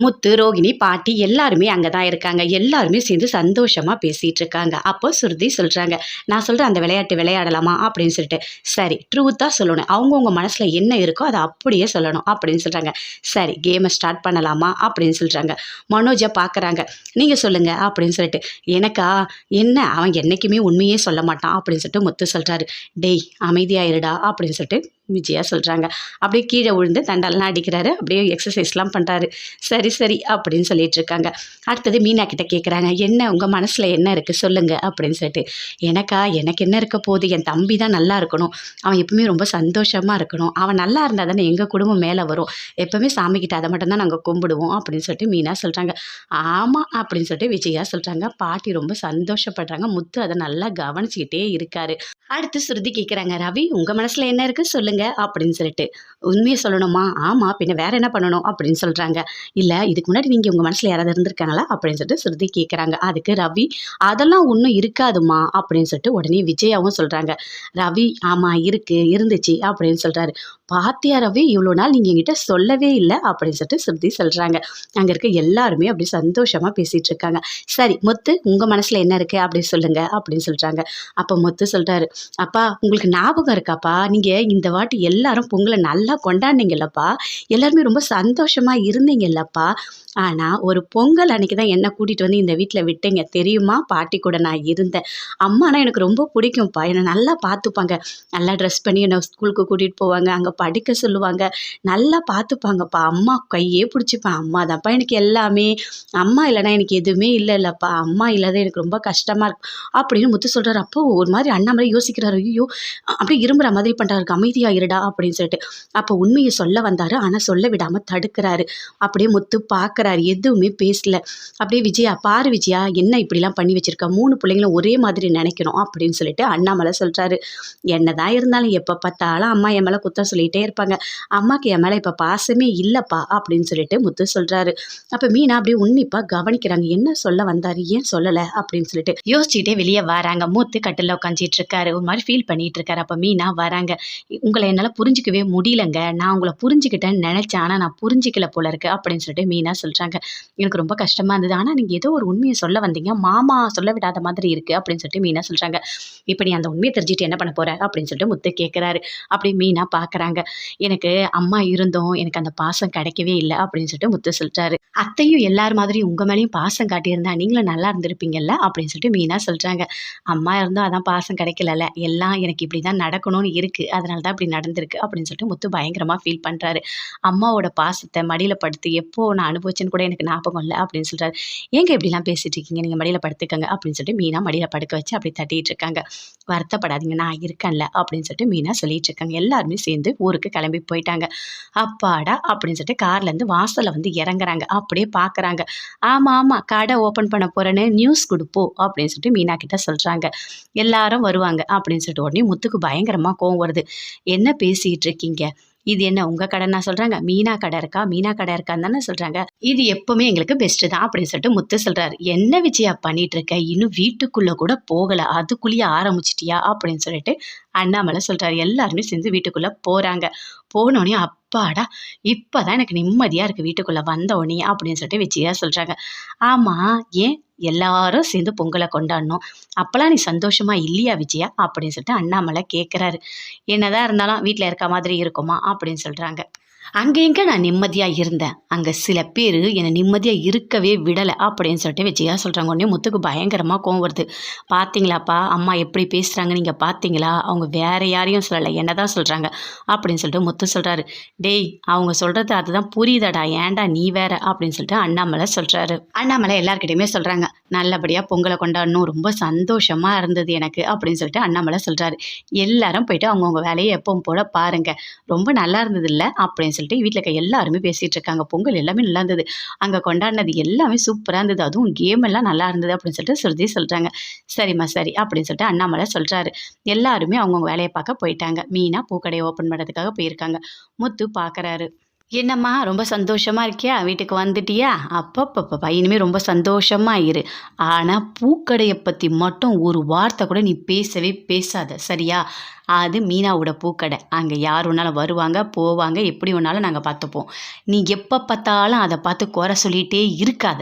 முத்து, ரோகிணி, பாட்டி எல்லாருமே அங்கே தான் இருக்காங்க. எல்லாருமே சேர்ந்து சந்தோஷமாக பேசிகிட்டு இருக்காங்க. அப்போ சுருதி சொல்கிறாங்க "நான் சொல்கிறேன் அந்த விளையாட்டு விளையாடலாமா?" அப்படின்னு சொல்லிட்டு. "சரி, ட்ரூத்தாக சொல்லணும். அவங்கவுங்க மனசில் என்ன இருக்கோ அதை அப்படியே சொல்லணும்." அப்படின்னு சொல்கிறாங்க "சரி, கேமை ஸ்டார்ட் பண்ணலாமா?" அப்படின்னு சொல்கிறாங்க மனோஜை பார்க்குறாங்க. நீங்கள் சொல்லுங்கள் அப்படின்னு சொல்லிட்டு. "எனக்கா? என்ன அவன் என்றைக்குமே உண்மையே சொல்ல மாட்டான்." அப்படின்னு சொல்லிட்டு முத்து சொல்கிறாரு "டேய் அமைதியாயிருடா அப்படின்னு சொல்லிட்டு விஜயா சொல்கிறாங்க அப்படியே கீழே விழுந்து தண்டாலெலாம் அடிக்கிறாரு. அப்படியே எக்ஸசைஸ்லாம் பண்ணுறாரு "சரி, சரி." அப்படின்னு சொல்லிட்டு இருக்காங்க. அடுத்தது மீனா கிட்ட கேட்குறாங்க, "என்ன உங்கள் மனசில் என்ன இருக்கு? சொல்லுங்கள் அப்படின்னு சொல்லிட்டு. "எனக்கா? எனக்கு என்ன இருக்க போகுது? என் தம்பி தான் நல்லா இருக்கணும். அவன் எப்பவுமே ரொம்ப சந்தோஷமாக இருக்கணும். அவன் நல்லா இருந்தால் தானே எங்கள் குடும்பம் மேலே வரும். எப்பவுமே சாமிக்கிட்ட அதை மட்டும்தான் நாங்கள் கும்பிடுவோம்." அப்படின்னு சொல்லிட்டு மீனா சொல்கிறாங்க ஆமாம் அப்படின்னு சொல்லிட்டு விஜயா சொல்கிறாங்க பாட்டி ரொம்ப சந்தோஷப்படுறாங்க. முத்து அதை நல்லா கவனிச்சுக்கிட்டே இருக்காரு. அடுத்து ஸ்ருதி கேட்குறாங்க, "ரவி உங்கள் மனசில் என்ன இருக்குது இருக்கு? சொல்லுங்க." அப்படின்னு சொல்லிட்டு. உண்மையை சொல்லணுமா?" ஆமாம் பின்ன வேற என்ன பண்ணணும்?" அப்படின்னு சொல்கிறாங்க இல்லை இதுக்கு முன்னாடி நீங்கள் உங்கள் மனசில் யாராவது இருந்திருக்காங்களா?" அப்படின்னு சொல்லிட்டு சுருதி கேட்குறாங்க. அதுக்கு ரவி, "அதெல்லாம் ஒன்றும் இருக்காதும்மா." அப்படின்னு சொல்லிட்டு உடனே விஜயாவும் சொல்கிறாங்க ரவி, ஆமாம் இருக்கு. இருந்துச்சு." அப்படின்னு சொல்கிறாரு "பாத்தியா ரவி, இவ்வளோ நாள் நீங்கள் என்கிட்ட சொல்லவே இல்லை அப்படின்னு சொல்லிட்டு சுருதி சொல்கிறாங்க அங்கே இருக்க எல்லாருமே அப்படியே சந்தோஷமாக பேசிகிட்டு இருக்காங்க. "சரி முத்து, உங்கள் மனசில் என்ன இருக்குது அப்படி சொல்லுங்கள் அப்படின்னு சொல்கிறாங்க அப்போ முத்து சொல்கிறாரு "அப்பா உங்களுக்கு ஞாபகம் இருக்காப்பா? நீங்கள் இந்த வாட்டி எல்லாரும் பொங்கலை நல்லா கொண்டாடினீங்கல்லப்பா எல்லாருமே ரொம்ப சந்தோஷமா இருந்தீங்கல்லப்பா. ஆனால் ஒரு பொங்கல் அன்னைக்கு தான் என்ன கூட்டிட்டு வந்து இந்த வீட்டில் விட்டீங்க தெரியுமா? பாட்டி கூட நான் இருந்தேன். அம்மானா எனக்கு ரொம்ப பிடிக்கும்ப்பா. என்னை நல்லா பார்த்துப்பாங்க. நல்லா ட்ரெஸ் பண்ணி என்னை ஸ்கூலுக்கு கூட்டிகிட்டு போவாங்க. அங்கே படிக்க சொல்லுவாங்க. நல்லா பார்த்துப்பாங்கப்பா. அம்மா கையே பிடிச்சிப்பேன் அம்மா தான்ப்பா எனக்கு எல்லாமே. அம்மா இல்லைனா எனக்கு எதுவுமே இல்லல்லப்பா. அம்மா இல்லாத எனக்கு ரொம்ப கஷ்டமாக இருக்கு." அப்படின்னு முத்து சொல்கிறார் அப்போ ஒரு மாரி அண்ணாமலை யோசிக்கிறாரு. ஐயோ அப்படியே இருமுற மாதிரி பண்ணுறாரு "அமைதியா இருடா." அப்படின்னு சொல்லிட்டு. அப்போ உண்மையை சொல்ல வந்தாரு. ஆனா சொல்ல விடாம தடுக்கிறாரு அப்படியே முத்து பார்க்குறாரு. எதுவுமே பேசல. அப்படியே விஜயா, "பாரு விஜயா, என்ன இப்படிலாம் பண்ணி வச்சிருக்க? மூணு பிள்ளைங்களும் ஒரே மாதிரி நினைக்கணும்." அப்படின்னு சொல்லிட்டு அண்ணாமலை சொல்றாரு. "என்னதான் இருந்தாலும் எப்போ பார்த்தாலும் அம்மா என் மேலே குத்தம் சொல்லிட்டே இருப்பாங்க. அம்மாக்கு என் மேலே இப்போ பாசமே இல்லப்பா." அப்படின்னு சொல்லிட்டு முத்து சொல்றாரு. அப்ப மீனா அப்படியே உன்னிப்பா கவனிக்கிறாங்க. என்ன சொல்ல வந்தாரு? ஏன் சொல்லல? அப்படின்னு சொல்லிட்டு யோசிச்சுட்டே வெளியே வராங்க. மூத்து கட்டில் உட்காந்துட்டு இருக்காரு. ஒரு மாதிரி ஃபீல் பண்ணிட்டு இருக்காரு. அப்ப மீனா வராங்க. உங்களை என்னால் புரிஞ்சிக்கவே முடியலங்க. நான் உங்களை புரிஞ்சுக்கிட்டேன்னு நினைச்சேன். ஆனால் நான் புரிஞ்சிக்கல போல இருக்கு." அப்படின்னு சொல்லிட்டு மீனா சொல்கிறாங்க "எனக்கு ரொம்ப கஷ்டமா இருந்தது. ஆனால் நீங்கள் ஏதோ ஒரு உண்மையை சொல்ல வந்தீங்க. மாமா சொல்ல விடாத மாதிரி இருக்குது அப்படின்னு சொல்லிட்டு மீனா சொல்கிறாங்க இப்போ நீ அந்த உண்மையை தெரிஞ்சுட்டு என்ன பண்ண போகிற அப்படின்னு சொல்லிட்டு முத்து கேட்குறாரு. அப்படி மீனா பார்க்குறாங்க. "எனக்கு அம்மா இருந்தும் எனக்கு அந்த பாசம் கிடைக்கவே இல்லை அப்படின்னு சொல்லிட்டு முத்து சொல்கிறாரு "அத்தையும் எல்லார் மாதிரியும் உங்கள் மேலேயும் பாசம் காட்டியிருந்தா நீங்களும் நல்லா இருந்திருப்பீங்கல்ல." அப்படின்னு சொல்லிட்டு மீனா சொல்கிறாங்க "அம்மா இருந்தோம் அதான் பாசம் கிடைக்கலல்ல. எல்லாம் எனக்கு இப்படி தான் நடக்கணும்னு இருக்குது அதனால தான் இப்படி நடந்திருக்கு." அப்படின்னு சொல்லிட்டு முத்து பயங்கரமா ஃபீல் பண்றாரு. "அம்மாவோட பாசத்தை மடியில படுத்து எப்போ நான் அனுபவிச்சேன்னு கூட எனக்கு ஞாபகம் இல்லை அப்படின்னு சொல்றாரு. "ஏங்க இப்படிலாம் பேசிட்டு இருக்கீங்க? நீங்க மடியில படுத்துக்கங்க." அப்படின்னு சொல்லிட்டு மீனா மடியில படுக்க வச்சு அப்படியே தட்டிட்டு இருக்காங்க. "வருத்தப்படாதீங்க. நான் இருக்கேன்ல." அப்படின்னு சொல்லிட்டு மீனா சொல்லிட்டு இருக்காங்க. எல்லாருமே சேர்ந்து ஊருக்கு கிளம்பி போயிட்டாங்க. "அப்பாடா!" அப்படின்னு சொல்லிட்டு கார்லேருந்து வாசலில் வந்து இறங்குறாங்க. அப்படியே பார்க்குறாங்க. "ஆமா, ஆமா. கடை ஓப்பன் பண்ண போறேன்னு நியூஸ் கொடுப்போம் அப்படின்னு சொல்லிட்டு மீனா கிட்ட சொல்றாங்க. எல்லாரும் வருவாங்க. அப்படின்னு சொல்லிட்டு உடனே முத்துக்கு பயங்கரமாக கோவம் வருது. "என்ன என்ன பேசிட்டு இருக்கீங்க? இது என்ன உங்க கடைன்னா சொல்றாங்க? மீனா கடை இருக்கா? மீனா கடை இருக்கான்னு தானே சொல்றாங்க. இது எப்பவுமே எங்களுக்கு பெஸ்ட்டு தான்." அப்படின்னு சொல்லிட்டு முத்து சொல்றாரு. "என்ன விஜயா பண்ணிட்டு இருக்க? இன்னும் வீட்டுக்குள்ள கூட போகல. அதுக்குள்ளேயே ஆரம்பிச்சிட்டியா?" அப்படின்னு சொல்லிட்டு அண்ணாமலை சொல்றாரு. எல்லாருமே சேர்ந்து வீட்டுக்குள்ள போறாங்க. போனோடனே "அப்பாடா! இப்பதான் எனக்கு நிம்மதியா இருக்கு வீட்டுக்குள்ள வந்தோனே." அப்படின்னு சொல்லிட்டு விஜயா சொல்றாங்க. "ஆமா, ஏன்? எல்லாரும் சேர்ந்து பொங்கலை கொண்டாடினோம். அப்போல்லாம் நீ சந்தோஷமா இல்லையா விஜயா?" அப்படின்னு சொல்லிட்டு அண்ணாமலை கேட்குறாரு. "என்னதான் இருந்தாலும் வீட்டில் இருக்க மாதிரி இருக்குமா?" அப்படின்னு சொல்கிறாங்க அங்கே எங்க நான் நிம்மதியாக இருந்தேன். அங்கே சில பேர் என்ன நிம்மதியாக இருக்கவே விடலை அப்படின்னு சொல்லிட்டு விஜயா சொல்கிறாங்க உடனே முத்துக்கு பயங்கரமாக கோவம் வருது. "பார்த்தீங்களாப்பா, அம்மா எப்படி பேசுகிறாங்க நீங்கள் பார்த்தீங்களா? அவங்க வேறு யாரையும் சொல்லலை என்ன தான் சொல்கிறாங்க அப்படின்னு சொல்லிட்டு முத்து சொல்கிறாரு "டேய் அவங்க சொல்கிறது அதுதான் புரியுதாடா. ஏன்டா நீ வேற?" அப்படின்னு சொல்லிட்டு அண்ணாமலை சொல்கிறாரு அண்ணாமலை எல்லாருக்கிட்டையுமே சொல்கிறாங்க நல்லபடியாக பொங்கலை கொண்டாடணும். ரொம்ப சந்தோஷமாக இருந்தது எனக்கு." அப்படின்னு சொல்லிட்டு அண்ணாமலை சொல்கிறாரு "எல்லாரும் போயிட்டு அவங்கவுங்க வேலையை எப்பவும் போல பாருங்க. ரொம்ப நல்லா இருந்ததுல்ல?" அப்படின்னு சொல்லிட்டு வீட்டில் இருக்க எல்லாருமே பேசிகிட்டு இருக்காங்க. பொங்கல் எல்லாமே நல்லா இருந்தது. அங்கே கொண்டாடினது எல்லாமே சூப்பராக இருந்தது. அதுவும் கேம் எல்லாம் நல்லா இருந்தது." அப்படின்னு சொல்லிட்டு சுருதி சொல்கிறாங்க "சரிம்மா சரி." அப்படின்னு சொல்லிட்டு அண்ணாமலை சொல்கிறாரு எல்லாருமே அவங்கவுங்க வேலையை பார்க்க போயிட்டாங்க. மீனா பூக்கடைய ஓப்பன் பண்ணுறதுக்காக போயிருக்காங்க. முத்து பார்க்குறாரு. என்னம்மா ரொம்ப சந்தோஷமாக இருக்கியா? வீட்டுக்கு வந்துட்டியா? அப்பப்பப்பா இனிமேல் ரொம்ப சந்தோஷமாக இரு. ஆனால் பூக்கடையை பற்றி மட்டும் ஒரு வார்த்தை கூட நீ பேசவே பேசாத சரியா? அது மீனாவோட பூக்கடை. அங்கே யார் வேணாலும் வருவாங்க போவாங்க எப்படி வேணாலும் நாங்கள் பார்த்துப்போம். நீ எப்போ பார்த்தாலும் அதை பார்த்து குறை சொல்லிகிட்டே இருக்காத.